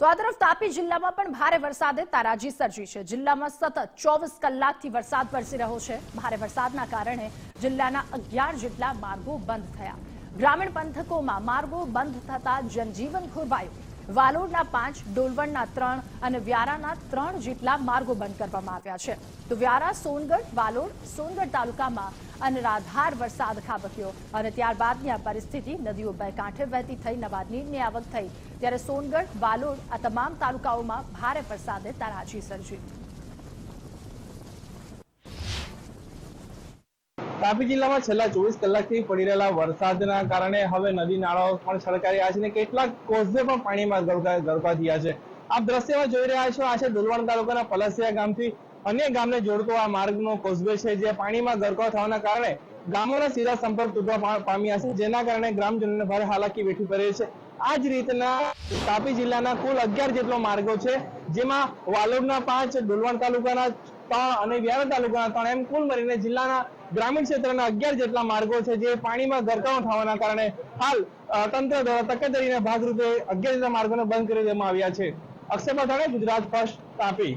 તો આ તરફ તાપી જિલ્લામાં પણ ભારે વરસાદે તારાજી સર્જી છે. જિલ્લામાં સતત ચોવીસ કલાકથી વરસાદ વરસી રહ્યો છે. ભારે વરસાદના કારણે જિલ્લાના અગિયાર જેટલા માર્ગો બંધ થયા. ગ્રામીણ પંથકોમાં માર્ગો બંધ થતા જનજીવન ખોરવાયું. વાલોડના પાંચ, ડોલવણના ત્રણ અને વ્યારાના ત્રણ જેટલા માર્ગો બંધ કરવામાં આવ્યા છે. તો વ્યારા, સોનગઢ, વાલોડ, સોનગઢ તાલુકામાં અનરાધાર વરસાદ ખાબક્યો અને ત્યારબાદની આ પરિસ્થિતિ નદીઓ બે કાંઠે વહેતી થઈ નવા નીરની આવક થઈ. ત્યારે સોનગઢ, વાલોડ આ તમામ તાલુકાઓમાં ભારે વરસાદે તારાજી સર્જી. તાપી જિલ્લામાં છેલ્લા ચોવીસ કલાકથી પડી રહેલા વરસાદના કારણે હવે નદી નાળાઓ પણ છલકાઈ રહ્યા છે અને કેટલાક કોઝવે પણ પાણીમાં ગરકા થયા છે. આપ દ્રશ્યમાં જોઈ રહ્યા છો, આ છે ડોલવણ તાલુકાના પલસિયા ગામથી અન્ય ગામને જોડતો આ માર્ગનો કોઝવે છે, જે પાણીમાં ગરકાવ થવાના કારણે ગામોના સીધા સંપર્ક તૂટવા પામ્યા છે, જેના કારણે ગ્રામજનોને ભારે હાલાકી વેઠવી પડે છે. આ જ રીતના તાપી જિલ્લાના કુલ અગિયાર જેટલો માર્ગો છે, જેમાં વાલોડના પાંચ ડોલવણ તાલુકાના અને વ્યારા તાલુકાના ત્રણ એમ કુલ મળીને જિલ્લાના ગ્રામીણ ક્ષેત્રના અગિયાર જેટલા માર્ગો છે જે પાણીમાં ગરકાવ થવાના કારણે હાલ તંત્ર દ્વારા તકેદારીના ભાગરૂપે અગિયાર જેટલા માર્ગોને બંધ કરી દેવામાં આવ્યા છે. અક્ષય પઠાણે ગુજરાત ફર્સ્ટ તાપી.